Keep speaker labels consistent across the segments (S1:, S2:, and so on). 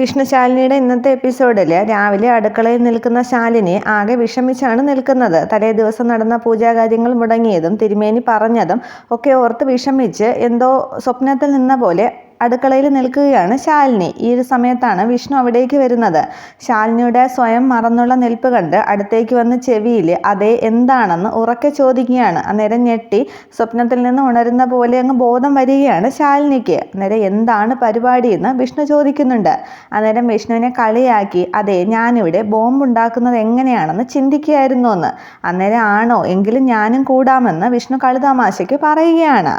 S1: വിഷ്ണു ശാലിനിയുടെ ഇന്നത്തെ എപ്പിസോഡിൽ രാവിലെ അടുക്കളയിൽ നിൽക്കുന്ന ശാലിനി ആകെ വിഷമിച്ചാണ് നിൽക്കുന്നത്. തലേ ദിവസം നടന്ന പൂജാകാര്യങ്ങൾ മുടങ്ങിയതും തിരുമേനി പറഞ്ഞതും ഒക്കെ ഓർത്ത് വിഷമിച്ച് എന്തോ സ്വപ്നത്തിൽ നിന്ന പോലെ അടുക്കളയിൽ നിൽക്കുകയാണ് ശാലിനി. ഈ ഒരു സമയത്താണ് വിഷ്ണു അവിടേക്ക് വരുന്നത്. ശാലിനിയുടെ സ്വയം മറന്നുള്ള നിൽപ്പ് കണ്ട് അടുത്തേക്ക് വന്ന് ചെവിയിൽ അതേ എന്താണെന്ന് ഉറക്കെ ചോദിക്കുകയാണ്. അന്നേരം ഞെട്ടി സ്വപ്നത്തിൽ നിന്ന് ഉണരുന്ന പോലെ അങ്ങ് ബോധം വരികയാണ് ശാലിനിക്ക്. അന്നേരം എന്താണ് പരിപാടി എന്ന് വിഷ്ണു ചോദിക്കുന്നുണ്ട്. അന്നേരം വിഷ്ണുവിനെ കളിയാക്കി അതെ ഞാനിവിടെ ബോംബ് ഉണ്ടാക്കുന്നത് എങ്ങനെയാണെന്ന് ചിന്തിക്കുകയായിരുന്നു എന്ന് അന്നേരം ആണോ എങ്കിലും ഞാനും കൂടാമെന്ന് വിഷ്ണു കളിതമാശയ്ക്ക് പറയുകയാണ്.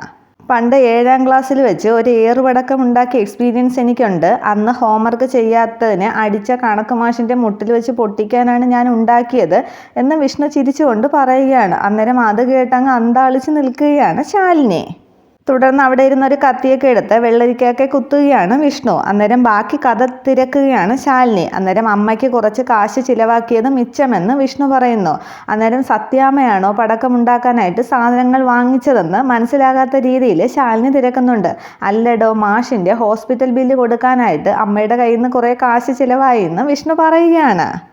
S1: പണ്ട് ഏഴാം ക്ലാസ്സിൽ വെച്ച് ഒരു ഏറുപടക്കം ഉണ്ടാക്കിയ എക്സ്പീരിയൻസ് എനിക്കുണ്ട്. അന്ന് ഹോംവർക്ക് ചെയ്യാത്തതിന് അടിച്ച കണക്ക് മാഷിന്റെ മുട്ടിൽ വെച്ച് പൊട്ടിക്കാനാണ് ഞാൻ ഉണ്ടാക്കിയത് എന്ന് വിഷ്ണു ചിരിച്ചുകൊണ്ട് പറയുകയാണ്. അന്നേരം അത് കേട്ടങ്ങ് അന്താളിച്ച് നിൽക്കുകയാണ് ശാലിനി. തുടർന്ന് അവിടെ ഇരുന്ന ഒരു കത്തിയൊക്കെ എടുത്ത് വെള്ളരിക്കയൊക്കെ കുത്തുകയാണ് വിഷ്ണു. അന്നേരം ബാക്കി കഥ തിരക്കുകയാണ് ശാലിനി. അന്നേരം അമ്മയ്ക്ക് കുറച്ച് കാശ് ചിലവാക്കിയത് മിച്ചമെന്ന് വിഷ്ണു പറയുന്നു. അന്നേരം സത്യാമ്മയാണോ പടക്കമുണ്ടാക്കാനായിട്ട് സാധനങ്ങൾ വാങ്ങിച്ചതെന്ന് മനസ്സിലാകാത്ത രീതിയിൽ ശാലിനി തിരക്കുന്നുണ്ട്. അല്ലടോ മാഷിന്റെ ഹോസ്പിറ്റൽ ബില്ല് കൊടുക്കാനായിട്ട് അമ്മയുടെ കയ്യിൽ നിന്ന് കുറേ കാശ് ചിലവായി എന്ന് വിഷ്ണു പറയുകയാണ്.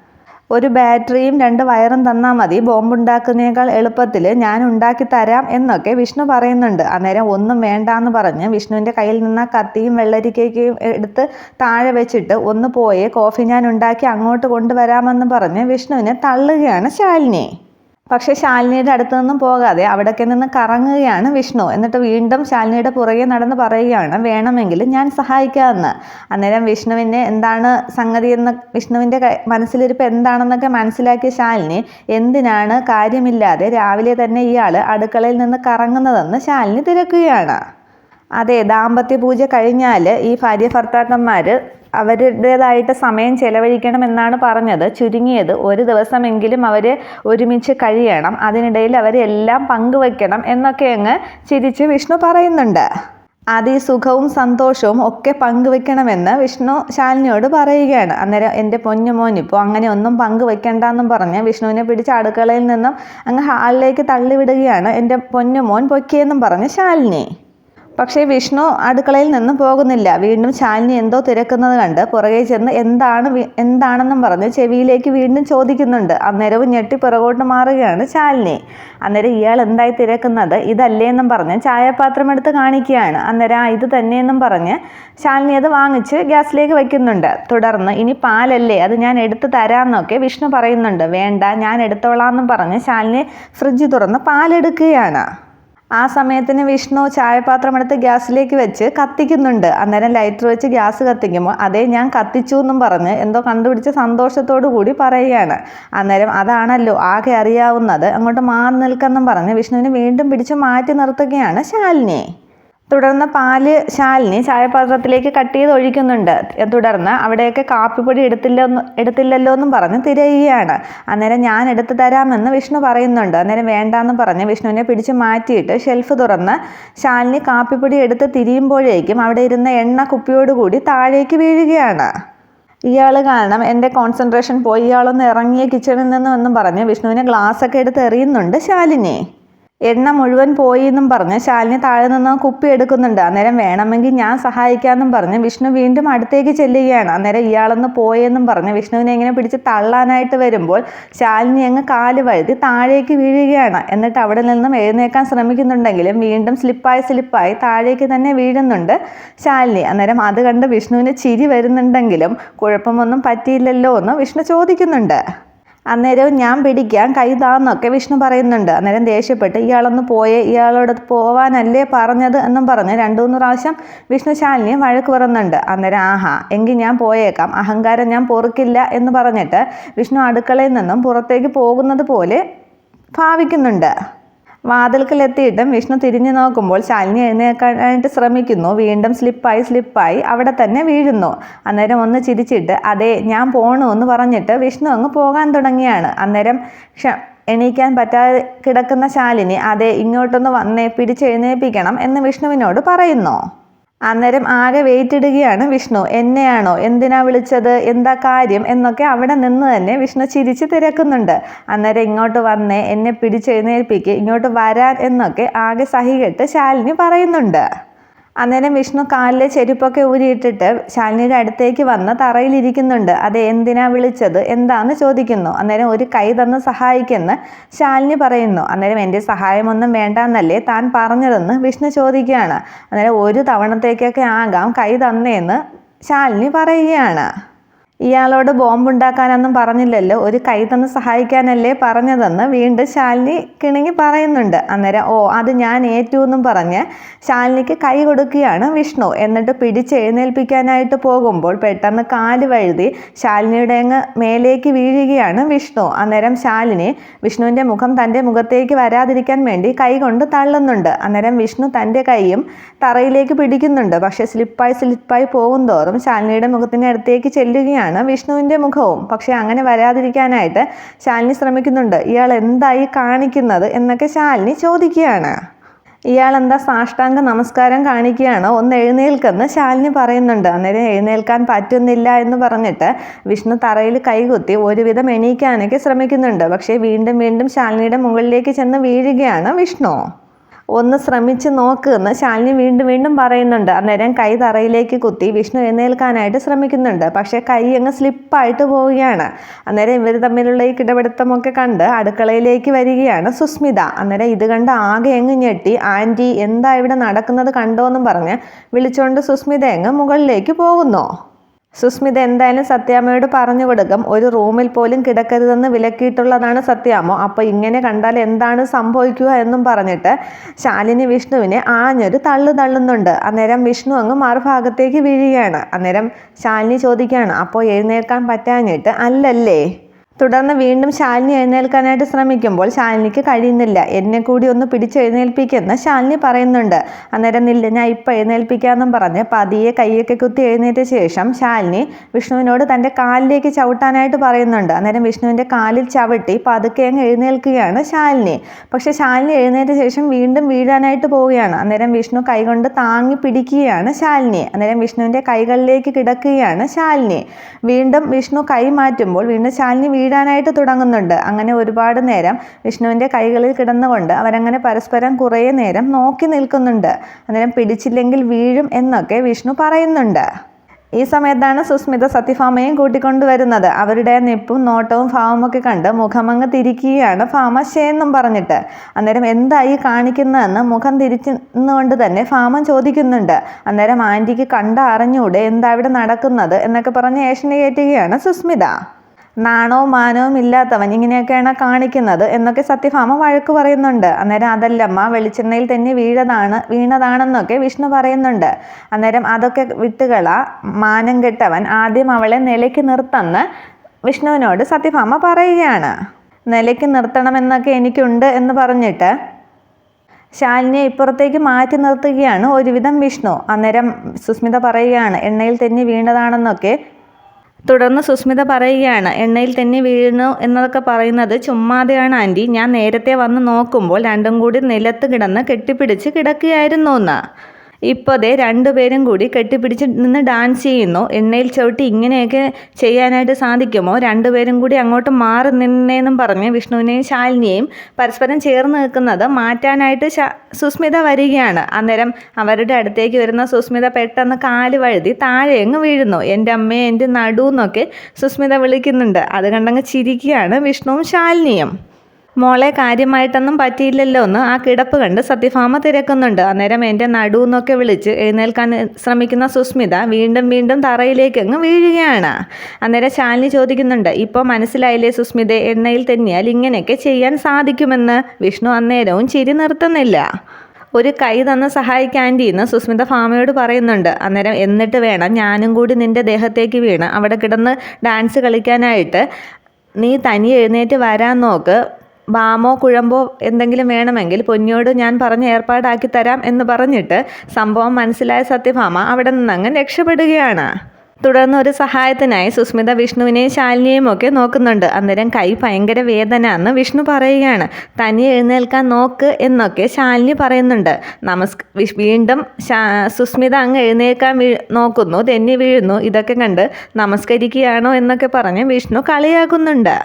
S1: ഒരു ബാറ്ററിയും രണ്ട് വയറും തന്നാൽ മതി. ബോംബുണ്ടാക്കുന്നതിനേക്കാൾ എളുപ്പത്തിൽ ഞാൻ ഉണ്ടാക്കി തരാം എന്നൊക്കെ വിഷ്ണു പറയുന്നുണ്ട്. അന്നേരം ഒന്നും വേണ്ട എന്ന് പറഞ്ഞ് വിഷ്ണുവിന്റെ കയ്യിൽ നിന്ന് കത്തിയും വെള്ളരിക്കയും എടുത്ത് താഴെ വെച്ചിട്ട് ഒന്ന് പോയി കോഫി ഞാൻ ഉണ്ടാക്കി അങ്ങോട്ട് കൊണ്ടുവരാമെന്ന് പറഞ്ഞ് വിഷ്ണുവിനെ തള്ളുകയാണ് ശാലിനി. പക്ഷേ ശാലിനിയുടെ അടുത്തു നിന്നും പോകാതെ അവിടേക്ക് നിന്ന് കറങ്ങുകയാണ് വിഷ്ണു. എന്നിട്ട് വീണ്ടും ശാലിനിയുടെ പുറകെ നടന്ന് പറയുകയാണ് വേണമെങ്കിൽ ഞാൻ സഹായിക്കാമെന്ന്. അന്നേരം വിഷ്ണുവിന്റെ എന്താണ് സംഗതി എന്ന് വിഷ്ണുവിന്റെ മനസ്സിലിരിപ്പ് എന്താണെന്നൊക്കെ മനസ്സിലാക്കിയ ശാലിനി എന്തിനാണ് കാര്യമില്ലാതെ രാവിലെ തന്നെ ഇയാൾ അടുക്കളയിൽ നിന്ന് കറങ്ങുന്നതെന്ന് ശാലിനി തിരക്കുകയാണ്. അതെ ദാമ്പത്യ പൂജ കഴിഞ്ഞാൽ ഈ ഭാര്യ ഭർത്താക്കന്മാർ അവരുടേതായിട്ട് സമയം ചെലവഴിക്കണം എന്നാണ് പറഞ്ഞത്. ചുരുങ്ങിയത് ഒരു ദിവസമെങ്കിലും അവർ ഒരുമിച്ച് കഴിയണം. അതിനിടയിൽ അവരെല്ലാം പങ്കുവെക്കണം എന്നൊക്കെ അങ്ങ് ചിരിച്ച് വിഷ്ണു പറയുന്നുണ്ട്. ഈ സുഖവും സന്തോഷവും ഒക്കെ പങ്കുവെക്കണമെന്ന് വിഷ്ണു ശാലിനിയോട് പറയുകയാണ്. അന്നേരം എന്റെ പൊന്നുമോനിപ്പോൾ അങ്ങനെ ഒന്നും പങ്കുവെക്കണ്ടെന്നും പറഞ്ഞ് വിഷ്ണുവിനെ പിടിച്ച് അടുക്കളയിൽ നിന്നും അങ്ങ് ഹാളിലേക്ക് തള്ളിവിടുകയാണ് എന്റെ പൊന്നുമോൻ പൊക്കിയെന്നും പറഞ്ഞ് ശാലിനി. പക്ഷേ വിഷ്ണു അടുക്കളയിൽ നിന്നും പോകുന്നില്ല. വീണ്ടും ശാലിനി എന്തോ തിരക്കുന്നത് കണ്ട് പുറകെ ചെന്ന് എന്താണ് എന്താണെന്നും പറഞ്ഞ് ചെവിയിലേക്ക് വീണ്ടും ചോദിക്കുന്നുണ്ട്. അന്നേരവും ഞെട്ടി പുറകോട്ട് മാറുകയാണ് ശാലിനി. അന്നേരം ഇയാൾ എന്തായി തിരക്കുന്നത്? ഇതല്ലേ എന്നും പറഞ്ഞ് ചായപാത്രം എടുത്ത് കാണിക്കുകയാണ്. അന്നേരം ആ ഇത് തന്നെയെന്നും പറഞ്ഞ് ശാലിനി അത് വാങ്ങിച്ച് ഗ്യാസിലേക്ക് വയ്ക്കുന്നുണ്ട്. തുടർന്ന് ഇനി പാലല്ലേ? അത് ഞാൻ എടുത്ത് തരാമെന്നൊക്കെ വിഷ്ണു പറയുന്നുണ്ട്. വേണ്ട ഞാൻ എടുത്തോളാം എന്നും പറഞ്ഞ് ശാലിനി ഫ്രിഡ്ജ് തുറന്ന് പാലെടുക്കുകയാണ്. ആ സമയത്തിന് വിഷ്ണു ചായപാത്രം എടുത്ത് ഗ്യാസിലേക്ക് വെച്ച് കത്തിക്കുന്നുണ്ട്. അന്നേരം ലൈറ്റർ വെച്ച് ഗ്യാസ് കത്തിക്കുമ്പോൾ അതേ ഞാൻ കത്തിച്ചു എന്നും പറഞ്ഞ് എന്തോ കണ്ടുപിടിച്ച് സന്തോഷത്തോടു കൂടി പറയുകയാണ്. അന്നേരം അതാണല്ലോ ആകെ അറിയാവുന്നത്. അങ്ങോട്ട് മാറി നിൽക്കെന്നും പറഞ്ഞ് വിഷ്ണുവിനെ വീണ്ടും പിടിച്ച് മാറ്റി നിർത്തുകയാണ് ശാലിനി. തുടർന്ന് പാൽ ശാലിനി ചായപാത്രത്തിലേക്ക് കട്ട് ചെയ്ത് ഒഴിക്കുന്നുണ്ട്. തുടർന്ന് അവിടെയൊക്കെ കാപ്പിപ്പൊടി എടുത്തില്ല എടുത്തില്ലല്ലോ എന്നും പറഞ്ഞ് തിരയുകയാണ്. അന്നേരം ഞാൻ എടുത്തു തരാമെന്ന് വിഷ്ണു പറയുന്നുണ്ട്. അന്നേരം വേണ്ടാന്ന് പറഞ്ഞ് വിഷ്ണുവിനെ പിടിച്ച് മാറ്റിയിട്ട് ഷെൽഫ് തുറന്ന് ശാലിനി കാപ്പിപ്പൊടി എടുത്ത് തിരിയുമ്പോഴേക്കും അവിടെ ഇരുന്ന എണ്ണ കുപ്പിയോടുകൂടി താഴേക്ക് വീഴുകയാണ്. ഇയാൾ കാരണം എന്റെ കോൺസെൻട്രേഷൻ പോയി. ഇയാളൊന്ന് ഇറങ്ങിയ കിച്ചണിൽ നിന്നും എന്നും പറഞ്ഞ് വിഷ്ണുവിനെ ഗ്ലാസ്സൊക്കെ എടുത്ത് എറിയുന്നുണ്ട് ശാലിനി. എണ്ണ മുഴുവൻ പോയി എന്നും പറഞ്ഞ് ശാലിനി താഴെ നിന്ന് കുപ്പി എടുക്കുന്നുണ്ട്. അന്നേരം വേണമെങ്കിൽ ഞാൻ സഹായിക്കാമെന്നും പറഞ്ഞ് വിഷ്ണു വീണ്ടും അടുത്തേക്ക് ചെല്ലുകയാണ്. അന്നേരം ഇയാളൊന്ന് പോയെന്നും പറഞ്ഞ് വിഷ്ണുവിനെ ഇങ്ങനെ പിടിച്ച് തള്ളാനായിട്ട് വരുമ്പോൾ ശാലിനി അങ്ങ് കാൽ വഴുതി താഴേക്ക് വീഴുകയാണ്. എന്നിട്ട് അവിടെ നിന്നും എഴുന്നേക്കാൻ ശ്രമിക്കുന്നുണ്ടെങ്കിലും വീണ്ടും സ്ലിപ്പായി സ്ലിപ്പായി താഴേക്ക് തന്നെ വീഴുന്നുണ്ട് ശാലിനി. അന്നേരം അത് കണ്ട് വിഷ്ണുവിന് ചിരി വരുന്നുണ്ടെങ്കിലും കുഴപ്പമൊന്നും പറ്റിയില്ലല്ലോ എന്ന് വിഷ്ണു ചോദിക്കുന്നുണ്ട്. അന്നേരം ഞാൻ പിടിക്കാൻ കൈതാന്നൊക്കെ വിഷ്ണു പറയുന്നുണ്ട്. അന്നേരം ദേഷ്യപ്പെട്ട് ഇയാളൊന്ന് പോയേ ഇയാളോട് പോവാനല്ലേ പറഞ്ഞത് എന്നും പറഞ്ഞ് രണ്ടു മൂന്ന് പ്രാവശ്യം വിഷ്ണു ശാലിനി വഴക്ക് പറയുന്നുണ്ട്. അന്നേരം ആഹാ എങ്കിൽ ഞാൻ പോയേക്കാം. അഹങ്കാരം ഞാൻ പൊറുക്കില്ല എന്ന് പറഞ്ഞിട്ട് വിഷ്ണു അടുക്കളയിൽ നിന്നും പുറത്തേക്ക് പോകുന്നത് പോലെ ഭാവിക്കുന്നുണ്ട്. വാതിൽക്കലെത്തിയിട്ടും വിഷ്ണു തിരിഞ്ഞു നോക്കുമ്പോൾ ശാലിനി എഴുന്നേക്കാനായിട്ട് ശ്രമിക്കുന്നു. വീണ്ടും സ്ലിപ്പായി സ്ലിപ്പായി അവിടെ തന്നെ വീഴുന്നു. അന്നേരം ഒന്ന് ചിരിച്ചിട്ട് അതെ ഞാൻ പോണു എന്ന് പറഞ്ഞിട്ട് വിഷ്ണു അങ്ങ് പോകാൻ തുടങ്ങിയാണ്. അന്നേരം എണീക്കാൻ പറ്റാതെ കിടക്കുന്ന ശാലിനി അതെ ഇങ്ങോട്ടൊന്ന് വന്നേ പിടിച്ചെഴുന്നേൽപ്പിക്കണം എന്ന് വിഷ്ണുവിനോട് പറയുന്നു. അന്നേരം ആകെ വെയിറ്റ് ഇടുകയാണ് വിഷ്ണു. എന്നെയാണോ? എന്തിനാ വിളിച്ചത്? എന്താ കാര്യം? എന്നൊക്കെ അവിടെ നിന്ന് തന്നെ വിഷ്ണു ചിരിച്ച് തിരക്കുന്നുണ്ട്. അന്നേരം ഇങ്ങോട്ട് വന്നേ എന്നെ പിടിച്ചെഴുന്നേൽപ്പിക്കുക ഇങ്ങോട്ട് വരാൻ എന്നൊക്കെ ആകെ സഹികെട്ട് ശാലിനി പറയുന്നുണ്ട്. അന്നേരം വിഷ്ണു കാലിലെ ചെരുപ്പൊക്കെ ഊരിയിട്ടിട്ട് ശാലിനിയുടെ അടുത്തേക്ക് വന്ന് തറയിലിരിക്കുന്നുണ്ട്. അത് എന്തിനാ വിളിച്ചത്? എന്താന്ന് ചോദിക്കുന്നു അന്നേരം ഒരു കൈ തന്ന് സഹായിക്കുമെന്ന് ശാലിനി പറയുന്നു. അന്നേരം എന്റെ സഹായമൊന്നും വേണ്ടാന്നല്ലേ താൻ പറഞ്ഞതെന്ന് വിഷ്ണു ചോദിക്കുകയാണ്. അന്നേരം ഒരു തവണത്തേക്കൊക്കെ ആകാം കൈ തന്നേന്ന് ശാലിനി പറയുകയാണ്. ഇയാളോട് ബോംബുണ്ടാക്കാനൊന്നും പറഞ്ഞില്ലല്ലോ. ഒരു കൈ തന്ന് സഹായിക്കാനല്ലേ പറഞ്ഞതെന്ന് വീണ്ടും ശാലിനി കിണങ്ങി പറയുന്നുണ്ട്. അന്നേരം ഓ അത് ഞാൻ ഏറ്റു എന്നും പറഞ്ഞ് ശാലിനിക്ക് കൈ കൊടുക്കുകയാണ് വിഷ്ണു. എന്നിട്ട് പിടിച്ച് എഴുന്നേൽപ്പിക്കാനായിട്ട് പോകുമ്പോൾ പെട്ടെന്ന് കാൽ വഴുതി ശാലിനിയുടെ അങ്ങ് മേലേക്ക് വീഴുകയാണ് വിഷ്ണു. അന്നേരം ശാലിനി വിഷ്ണുവിന്റെ മുഖം തന്റെ മുഖത്തേക്ക് വരാതിരിക്കാൻ വേണ്ടി കൈ കൊണ്ട് തള്ളുന്നുണ്ട്. അന്നേരം വിഷ്ണു തന്റെ കൈയും തറയിലേക്ക് പിടിക്കുന്നുണ്ട്. പക്ഷേ സ്ലിപ്പായി സ്ലിപ്പായി പോകും തോറും ശാലിനിയുടെ മുഖത്തിന്റെ അടുത്തേക്ക് ചെല്ലുകയാണ് വിഷ്ണുവിന്റെ മുഖവും. പക്ഷേ അങ്ങനെ വരാതിരിക്കാനായിട്ട് ശാലിനി ശ്രമിക്കുന്നുണ്ട്. ഇയാൾ എന്തായി കാണിക്കുന്നത് എന്നൊക്കെ ശാലിനി ചോദിക്കുകയാണ്. ഇയാൾ എന്താ സാഷ്ടാംഗ നമസ്കാരം കാണിക്കുകയാണോ? ഒന്ന് എഴുന്നേൽക്കെന്ന് ശാലിനി പറയുന്നുണ്ട്. അന്നേരം എഴുന്നേൽക്കാൻ പറ്റുന്നില്ല എന്ന് പറഞ്ഞിട്ട് വിഷ്ണു തറയിൽ കൈകുത്തി ഒരുവിധം എണീക്കാനൊക്കെ ശ്രമിക്കുന്നുണ്ട്. പക്ഷേ വീണ്ടും വീണ്ടും ശാലിനിയുടെ മുകളിലേക്ക് ചെന്ന് വീഴുകയാണ് വിഷ്ണു. ഒന്ന് ശ്രമിച്ച് നോക്ക്. എന്ന് ശാലിനി വീണ്ടും വീണ്ടും പറയുന്നുണ്ട്. അന്നേരം കൈ തറയിലേക്ക് കുത്തി വിഷ്ണു എഴുന്നേൽക്കാനായിട്ട് ശ്രമിക്കുന്നുണ്ട്. പക്ഷേ കൈ അങ്ങ് സ്ലിപ്പായിട്ട് പോവുകയാണ്. അന്നേരം ഇവർ തമ്മിലുള്ള ഈ കിടപിടുത്തമൊക്കെ കണ്ട് അടുക്കളയിലേക്ക് വരികയാണ് സുസ്മിത. അന്നേരം ഇത് കണ്ട് ആകെ അങ്ങ് ഞെട്ടി. ആന്റി എന്താ ഇവിടെ നടക്കുന്നത് കണ്ടോ എന്നും പറഞ്ഞ് വിളിച്ചുകൊണ്ട് സുസ്മിത അങ്ങ് മുകളിലേക്ക് പോകുന്നു. സുസ്മിത എന്തായാലും സത്യാമ്മയോട് പറഞ്ഞു കൊടുക്കും. ഒരു റൂമിൽ പോലും കിടക്കരുതെന്ന് വിലക്കിയിട്ടുള്ളതാണ് സത്യാമ്മ. അപ്പോൾ ഇങ്ങനെ കണ്ടാൽ എന്താണ് സംഭവിക്കുക എന്നും പറഞ്ഞിട്ട് ശാലിനി വിഷ്ണുവിനെ ആഞ്ഞൊരു തള്ളു തള്ളുന്നുണ്ട്. അന്നേരം വിഷ്ണു അങ്ങ് മറുഭാഗത്തേക്ക് വീഴുകയാണ്. അന്നേരം ശാലിനി ചോദിക്കുകയാണ് അപ്പോൾ എഴുന്നേൽക്കാൻ പറ്റാഞ്ഞിട്ട് അല്ലല്ലേ? തുടർന്ന് വീണ്ടും ശാലിനി എഴുന്നേൽക്കാനായിട്ട് ശ്രമിക്കുമ്പോൾ ശാലിനിക്ക് കഴിയുന്നില്ല. എന്നെ കൂടി ഒന്ന് പിടിച്ചെഴുന്നേൽപ്പിക്കുമെന്ന് ശാലിനി പറയുന്നുണ്ട്. അന്നേരം നില്ല ഞാൻ ഇപ്പം എഴുന്നേൽപ്പിക്കാമെന്നും പറഞ്ഞ് പതിയെ കൈയൊക്കെ കുത്തി എഴുന്നേറ്റ ശേഷം ശാലിനി വിഷ്ണുവിനോട് തന്റെ കാലിലേക്ക് ചവിട്ടാനായിട്ട് പറയുന്നുണ്ട്. അന്നേരം വിഷ്ണുവിന്റെ കാലിൽ ചവിട്ടി പതുക്കെ അങ്ങ് എഴുന്നേൽക്കുകയാണ് ശാലിനി. പക്ഷേ ശാലിനി എഴുന്നേറ്റ ശേഷം വീണ്ടും വീഴാനായിട്ട് പോവുകയാണ്. അന്നേരം വിഷ്ണു കൈകൊണ്ട് താങ്ങി പിടിക്കുകയാണ് ശാലിനി. അന്നേരം വിഷ്ണുവിന്റെ കൈകളിലേക്ക് കിടക്കുകയാണ് ശാലിനി. വീണ്ടും വിഷ്ണു കൈ മാറ്റുമ്പോൾ വീണ്ടും ശാലിനി വീഴാനായിട്ട് തുടങ്ങുന്നുണ്ട്. അങ്ങനെ ഒരുപാട് നേരം വിഷ്ണുവിന്റെ കൈകളിൽ കിടന്നുകൊണ്ട് അവരങ്ങനെ പരസ്പരം കുറേ നേരം നോക്കി നിൽക്കുന്നുണ്ട്. അന്നേരം പിടിച്ചില്ലെങ്കിൽ വീഴും എന്നൊക്കെ വിഷ്ണു പറയുന്നുണ്ട്. ഈ സമയത്താണ് സുസ്മിത സത്യഭാമയും കൂട്ടിക്കൊണ്ടുവരുന്നത് അവരുടെ നിപ്പും നോട്ടവും ഭാവവും ഒക്കെ കണ്ട് മുഖമങ്ങ് തിരിക്കുകയാണ് ഫാമ ഷേന്നും പറഞ്ഞിട്ട്. അന്നേരം എന്തായി കാണിക്കുന്നതെന്ന് മുഖം തിരിച്ചുകൊണ്ട് തന്നെ ഫാമ ചോദിക്കുന്നുണ്ട്. അന്നേരം ആന്റിക്ക് കണ്ട അറിഞ്ഞൂടെ എന്താ ഇവിടെ നടക്കുന്നത് എന്നൊക്കെ പറഞ്ഞ് ഏഷണി കയറ്റുകയാണ് സുസ്മിത. നാണവും മാനവും ഇല്ലാത്തവൻ ഇങ്ങനെയൊക്കെയാണ് കാണിക്കുന്നത് എന്നൊക്കെ സത്യഭാമ വഴക്ക് പറയുന്നുണ്ട്. അന്നേരം അതല്ലമ്മ വെളിച്ചെണ്ണയിൽ തന്നെ വീഴതാണ് വീണതാണെന്നൊക്കെ വിഷ്ണു പറയുന്നുണ്ട്. അന്നേരം അതൊക്കെ വിട്ടുകള മാനം കെട്ടവൻ ആദ്യം അവളെ നിലയ്ക്ക് നിർത്തന്ന് വിഷ്ണുവിനോട് സത്യഭാമ പറയുകയാണ്. നിലയ്ക്ക് നിർത്തണമെന്നൊക്കെ എനിക്കുണ്ട് എന്ന് പറഞ്ഞിട്ട് ശാലിനിയെ ഇപ്പുറത്തേക്ക് മാറ്റി നിർത്തുകയാണ് ഒരുവിധം വിഷ്ണു. അന്നേരം സുസ്മിത പറയുകയാണ് എണ്ണയിൽ തെന്നി വീണതാണെന്നൊക്കെ തുടർന്ന് സുസ്മിത പറയുകയാണ് എണ്ണയിൽ തന്നെ വീഴുന്നു എന്നതൊക്കെ പറയുന്നത് ചുമ്മാതെയാണ് ആന്റി ഞാൻ നേരത്തെ വന്ന് നോക്കുമ്പോൾ രണ്ടും കൂടി നിലത്ത് കിടന്ന് കെട്ടിപ്പിടിച്ച് കിടക്കുകയായിരുന്നു എന്ന്. ഇപ്പോൾ ദേ രണ്ടുപേരും കൂടി കെട്ടിപ്പിടിച്ച് നിന്ന് ഡാൻസ് ചെയ്യുന്നു. എണ്ണയിൽ ചവിട്ടി ഇങ്ങനെയൊക്കെ ചെയ്യാനായിട്ട് സാധിക്കുമോ? രണ്ടുപേരും കൂടി അങ്ങോട്ട് മാറി നിന്നേന്നും പറഞ്ഞ് വിഷ്ണുവിനെയും ശാലിനിയെയും പരസ്പരം ചേർന്ന് നിൽക്കുന്നത് മാറ്റാനായിട്ട് സുസ്മിത വരികയാണ്. അന്നേരം അവരുടെ അടുത്തേക്ക് വരുന്ന സുസ്മിത പെട്ടെന്ന് കാൽ വഴുതി താഴെ അങ്ങ് വീഴുന്നു. എന്റെ അമ്മയെ എന്റെ നടുവെന്നൊക്കെ സുസ്മിത വിളിക്കുന്നുണ്ട്. അത് കണ്ടങ്ങ് ചിരിക്കുകയാണ് വിഷ്ണുവും ശാലിനിയും. മോളെ കാര്യമായിട്ടൊന്നും പറ്റിയില്ലല്ലോ എന്ന് ആ കിടപ്പ് കണ്ട് സത്യഭാമ തിരക്കുന്നുണ്ട്. അന്നേരം എന്റെ നടു എന്നൊക്കെ വിളിച്ച് എഴുന്നേൽക്കാൻ ശ്രമിക്കുന്ന സുസ്മിത വീണ്ടും വീണ്ടും തറയിലേക്ക് അങ്ങ് വീഴുകയാണ്. അന്നേരം ശാലിനി ചോദിക്കുന്നുണ്ട് ഇപ്പോൾ മനസ്സിലായില്ലേ സുസ്മിത എണ്ണയിൽ തന്നെയാൽ ഇങ്ങനെയൊക്കെ ചെയ്യാൻ സാധിക്കുമെന്ന്? വിഷ്ണു അന്നേരവും ചിരി നിർത്തുന്നില്ല. ഒരു കൈ തന്ന് സഹായിക്കാന്റെ എന്ന് സുസ്മിത ഫാമയോട് പറയുന്നുണ്ട്. അന്നേരം എന്നിട്ട് വേണം ഞാനും കൂടി നിന്റെ ദേഹത്തേക്ക് വീണ് അവിടെ കിടന്ന് ഡാൻസ് കളിക്കാനായിട്ട്. നീ തനിയെ എഴുന്നേറ്റ് വരാൻ നോക്ക്. ബാമോ കുഴമ്പോ എന്തെങ്കിലും വേണമെങ്കിൽ പൊന്നിയോട് ഞാൻ പറഞ്ഞ് ഏർപ്പാടാക്കി തരാം എന്ന് പറഞ്ഞിട്ട് സംഭവം മനസ്സിലായ സത്യഭാമ അവിടെ നിന്നങ്ങ് രക്ഷപ്പെടുകയാണ്. തുടർന്ന് ഒരു സഹായത്തിനായി സുസ്മിത വിഷ്ണുവിനെയും ശാലിനിയെയും ഒക്കെ നോക്കുന്നുണ്ട്. അന്നേരം കൈ ഭയങ്കര വേദന എന്ന് വിഷ്ണു പറയുകയാണ്. തനി എഴുന്നേൽക്കാൻ നോക്ക് എന്നൊക്കെ ശാലിനി പറയുന്നുണ്ട്. നമസ് വീണ്ടും സുസ്മിത അങ്ങ് എഴുന്നേൽക്കാൻ വീ നോക്കുന്നു തെന്നി വീഴുന്നു. ഇതൊക്കെ കണ്ട് നമസ്കരിക്കുകയാണോ എന്നൊക്കെ പറഞ്ഞ് വിഷ്ണു കളിയാക്കുന്നുണ്ട്.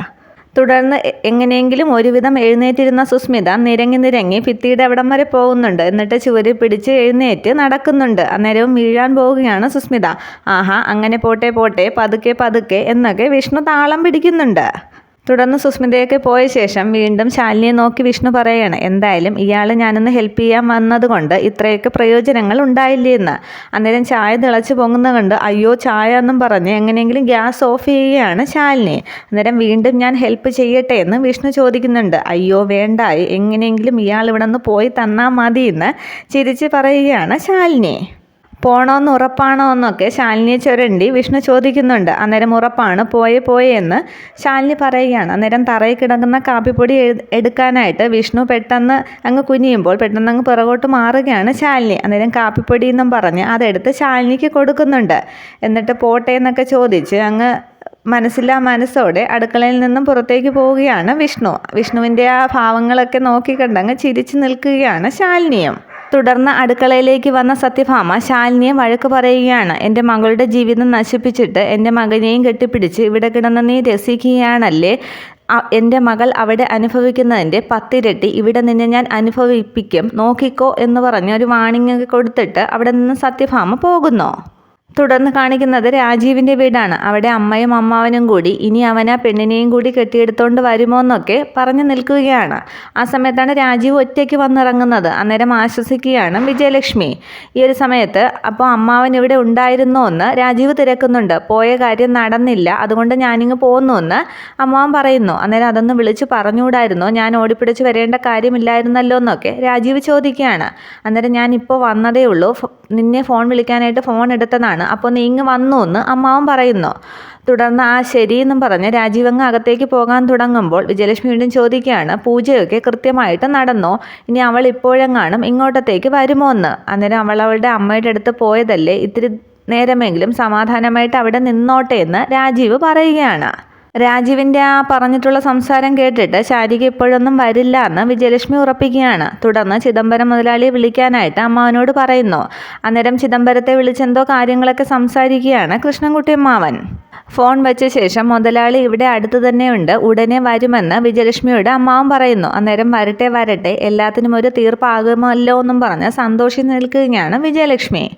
S1: തുടർന്ന് എങ്ങനെയെങ്കിലും ഒരുവിധം എഴുന്നേറ്റിരുന്ന സുസ്മിത നിരങ്ങി നിരങ്ങി ഭിത്തിയുടെ അവിടം വരെ പോകുന്നുണ്ട്. എന്നിട്ട് ചുവരിൽ പിടിച്ച് എഴുന്നേറ്റ് നടക്കുന്നുണ്ട്. അന്നേരവും വീഴാൻ പോവുകയാണ് സുസ്മിത. ആഹാ അങ്ങനെ പോട്ടെ പോട്ടെ പതുക്കെ പതുക്കെ എന്നൊക്കെ വിഷ്ണു താളം പിടിക്കുന്നുണ്ട്. തുടർന്ന് സുസ്മിതയൊക്കെ പോയ ശേഷം വീണ്ടും ശാലിനിയെ നോക്കി വിഷ്ണു പറയാണ് എന്തായാലും ഇയാൾ ഞാനൊന്ന് ഹെൽപ്പ് ചെയ്യാൻ വന്നതുകൊണ്ട് ഇത്രയൊക്കെ പ്രയോജനങ്ങൾ ഉണ്ടായില്ലേ എന്ന്. അന്നേരം ചായ തിളച്ച് പൊങ്ങുന്ന കണ്ട് അയ്യോ ചായ എന്നും പറഞ്ഞ് എങ്ങനെയെങ്കിലും ഗ്യാസ് ഓഫ് ചെയ്യുകയാണ് ശാലിനി. അന്നേരം വീണ്ടും ഞാൻ ഹെൽപ്പ് ചെയ്യട്ടെ എന്ന് വിഷ്ണു ചോദിക്കുന്നുണ്ട്. അയ്യോ വേണ്ടായി. എങ്ങനെയെങ്കിലും ഇയാൾ ഇവിടെ നിന്ന് പോയി തന്നാൽ മതി എന്ന് ചിരിച്ച് പറയുകയാണ് ശാലിനി. പോണോന്ന് ഉറപ്പാണോ എന്നൊക്കെ ശാലിനിയെ ചൊരണ്ടി വിഷ്ണു ചോദിക്കുന്നുണ്ട്. അന്നേരം ഉറപ്പാണ്. പോയെ പോയെ എന്ന് ശാലിനി പറയുകയാണ്. അന്നേരം തറയിൽ കിടക്കുന്ന കാപ്പിപ്പൊടി എടുക്കാനായിട്ട് വിഷ്ണു പെട്ടെന്ന് അങ്ങ് കുനിയുമ്പോൾ പെട്ടെന്ന് അങ്ങ് പിറകോട്ട് മാറുകയാണ് ശാലിനി. അന്നേരം കാപ്പിപ്പൊടി എന്നും പറഞ്ഞ് അതെടുത്ത് ശാലിനിക്ക് കൊടുക്കുന്നുണ്ട്. എന്നിട്ട് പോട്ടെ എന്നൊക്കെ ചോദിച്ച് അങ്ങ് മനസ്സില്ലാ മനസ്സോടെ അടുക്കളയിൽ നിന്നും പുറത്തേക്ക് പോവുകയാണ് വിഷ്ണു. വിഷ്ണുവിന്റെ ആ ഭാവങ്ങളൊക്കെ നോക്കിക്കണ്ടങ്ങ് ചിരിച്ചു നിൽക്കുകയാണ് ശാലിനിയും. തുടർന്ന് അടുക്കളയിലേക്ക് വന്ന സത്യഭാമ ശാലിനിയെ വഴക്ക് പറയുകയാണ്. എന്റെ മകളുടെ ജീവിതം നശിപ്പിച്ചിട്ട് എന്റെ മകനെയും കെട്ടിപ്പിടിച്ച് ഇവിടെ കിടന്ന് നീ രസിക്കുകയാണല്ലേ? എന്റെ മകൾ അവിടെ അനുഭവിക്കുന്നതിന്റെ പത്തിരട്ടി ഇവിടെ നിന്നെ ഞാൻ അനുഭവിപ്പിക്കും. നോക്കിക്കോ എന്ന് പറഞ്ഞ് ഒരു വാണിംഗ് കൊടുത്തിട്ട് അവിടെ നിന്ന് സത്യഭാമ പോകുന്നു. തുടർന്ന് കാണിക്കുന്നത് രാജീവിന്റെ വീടാണ്. അവിടെ അമ്മയും അമ്മാവനും കൂടി. ഇനി അവൻ ആ പെണ്ണിനെയും കൂടി കെട്ടിയെടുത്തോണ്ട് വരുമോ എന്നൊക്കെ പറഞ്ഞു നിൽക്കുകയാണ്. ആ സമയത്താണ് രാജീവ് ഒറ്റയ്ക്ക് വന്നിറങ്ങുന്നത്. അന്നേരം ആശ്വസിക്കുകയാണ് വിജയലക്ഷ്മി. ഈ ഒരു സമയത്ത് അപ്പോൾ അമ്മാവൻ ഇവിടെ ഉണ്ടായിരുന്നോ എന്ന് രാജീവ് തിരക്കുന്നുണ്ട്. പോയ കാര്യം നടന്നില്ല. അതുകൊണ്ട് ഞാനിങ്ങ് പോകുന്നു എന്ന് അമ്മാവൻ പറയുന്നു. അന്നേരം അതൊന്ന് വിളിച്ച് പറഞ്ഞുകൂടായിരുന്നോ? ഞാൻ ഓടിപ്പിടിച്ച് വരേണ്ട കാര്യമില്ലായിരുന്നല്ലോ എന്നൊക്കെ രാജീവ് ചോദിക്കുകയാണ്. അന്നേരം ഞാൻ ഇപ്പോൾ വന്നതേ ഉള്ളൂ നിന്നെ ഫോൺ വിളിക്കാനായിട്ട് ഫോൺ എടുത്തതാണ്. അപ്പോൾ നീ ഇങ്ങ് വന്നു എന്ന് അമ്മാവൻ പറയുന്നു. തുടർന്ന് ആ ശരി എന്നും പറഞ്ഞ് രാജീവങ്ങ് അകത്തേക്ക് പോകാൻ തുടങ്ങുമ്പോൾ വിജയലക്ഷ്മി വീണ്ടും ചോദിക്കുകയാണ് പൂജയൊക്കെ കൃത്യമായിട്ട് നടന്നോ? ഇനി അവൾ ഇപ്പോഴെങ്ങാനും ഇങ്ങോട്ടത്തേക്ക് വരുമോ എന്ന്? അന്നേരം അവൾ അവളുടെ അമ്മയുടെ അടുത്ത് പോയതല്ലേ ഇത്തിരി നേരമെങ്കിലും സമാധാനമായിട്ട് അവിടെ നിന്നോട്ടെ എന്ന് രാജീവ് പറയുകയാണ്. രാജീവിന്റെ ആ പറഞ്ഞിട്ടുള്ള സംസാരം കേട്ടിട്ട് ശാരിക ഇപ്പോഴൊന്നും വരില്ല എന്ന് വിജയലക്ഷ്മി ഉറപ്പിക്കുകയാണ്. തുടർന്ന് ചിദംബരം മുതലാളിയെ വിളിക്കാനായിട്ട് അമ്മാവനോട് പറയുന്നു. അന്നേരം ചിദംബരത്തെ വിളിച്ചെന്തോ കാര്യങ്ങളൊക്കെ സംസാരിക്കുകയാണ് കൃഷ്ണൻകുട്ടി അമ്മാവൻ. ഫോൺ വെച്ച ശേഷം മുതലാളി ഇവിടെ അടുത്ത് തന്നെയുണ്ട്. ഉടനെ വരുമെന്ന് വിജയലക്ഷ്മിയോട് അമ്മാവൻ പറയുന്നു. അന്നേരം വരട്ടെ വരട്ടെ എല്ലാത്തിനും ഒരു തീർപ്പാകുമല്ലോ എന്നും പറഞ്ഞ് സന്തോഷിച്ച് നിൽക്കുകയാണ് വിജയലക്ഷ്മി.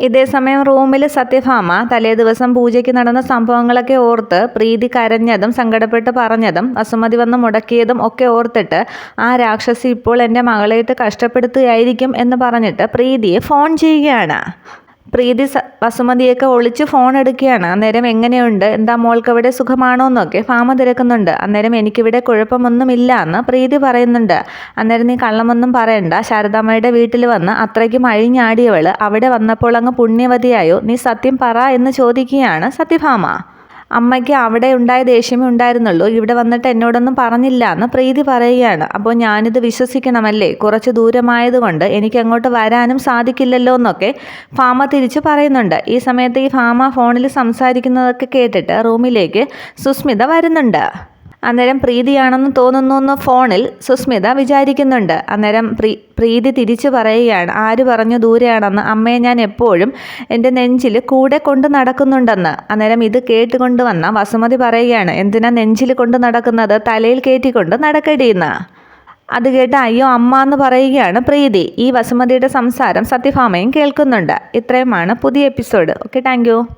S1: ഇതേസമയം റൂമിൽ സത്യഭാമ തലേ ദിവസം പൂജയ്ക്ക് നടന്ന സംഭവങ്ങളൊക്കെ ഓർത്ത് പ്രീതി കരഞ്ഞതും സങ്കടപ്പെട്ട് പറഞ്ഞതും വസുമതി വന്ന് മുടക്കിയതും ഒക്കെ ഓർത്തിട്ട് ആ രാക്ഷസി ഇപ്പോൾ എന്റെ മകളെയിട്ട് കഷ്ടപ്പെടുത്തുകയായിരിക്കും എന്ന് പറഞ്ഞിട്ട് പ്രീതിയെ ഫോൺ ചെയ്യുകയാണ്. പ്രീതി വസുമതിയൊക്കെ ഒളിച്ച് ഫോൺ എടുക്കുകയാണ്. അന്നേരം എങ്ങനെയുണ്ട്? എന്താ മോൾക്ക് അവിടെ സുഖമാണോ എന്നൊക്കെ ഫാമ തിരക്കുന്നുണ്ട്. അന്നേരം എനിക്കിവിടെ കുഴപ്പമൊന്നുമില്ല എന്ന് പ്രീതി പറയുന്നുണ്ട്. അന്നേരം നീ കള്ളമൊന്നും പറയണ്ട. ശാരദാമ്മയുടെ വീട്ടിൽ വന്ന് അത്രയ്ക്കും അഴിഞ്ഞാടിയവൾ അവിടെ വന്നപ്പോൾ അങ്ങ് പുണ്യവതിയായോ? നീ സത്യം പറ എന്ന് ചോദിക്കുകയാണ് സത്യഭാമ. അമ്മയ്ക്ക് അവിടെ ഉണ്ടായ ദേഷ്യമേ ഉണ്ടായിരുന്നുള്ളൂ. ഇവിടെ വന്നിട്ട് എന്നോടൊന്നും പറഞ്ഞില്ല എന്ന് പ്രീതി പറയുകയാണ്. അപ്പോൾ ഞാനിത് വിശ്വസിക്കണമല്ലേ? കുറച്ച് ദൂരമായതുകൊണ്ട് എനിക്ക് അങ്ങോട്ട് വരാനും സാധിക്കില്ലല്ലോ എന്നൊക്കെ ഫാമ തിരിച്ച് പറയുന്നുണ്ട്. ഈ സമയത്ത് ഈ ഫാമ ഫോണിൽ സംസാരിക്കുന്നതൊക്കെ കേട്ടിട്ട് റൂമിലേക്ക് സുസ്മിത വരുന്നുണ്ട്. അന്നേരം പ്രീതിയാണെന്ന് തോന്നുന്നു ഫോണിൽ സുസ്മിത വിചാരിക്കുന്നുണ്ട്. അന്നേരം പ്രീ പ്രീതി തിരിച്ചു പറയുകയാണ്. ആര് പറഞ്ഞു ദൂരെയാണെന്ന്? അമ്മയെ ഞാൻ എപ്പോഴും എന്റെ നെഞ്ചിൽ കൂടെ കൊണ്ട് നടക്കുന്നുണ്ടെന്ന്. അന്നേരം ഇത് കേട്ടുകൊണ്ട് വന്ന വസുമതി പറയുകയാണ്. എന്തിനാ നെഞ്ചിൽ കൊണ്ട് നടക്കുന്നത്? തലയിൽ കയറ്റിക്കൊണ്ട് നടക്കടിയെന്ന്. അത് കേട്ട് അയ്യോ അമ്മ എന്ന് പറയുകയാണ് പ്രീതി. ഈ വസുമതിയുടെ സംസാരം സത്യഭാമയും കേൾക്കുന്നുണ്ട്. ഇത്രയുമാണ് പുതിയ എപ്പിസോഡ്. Okay thank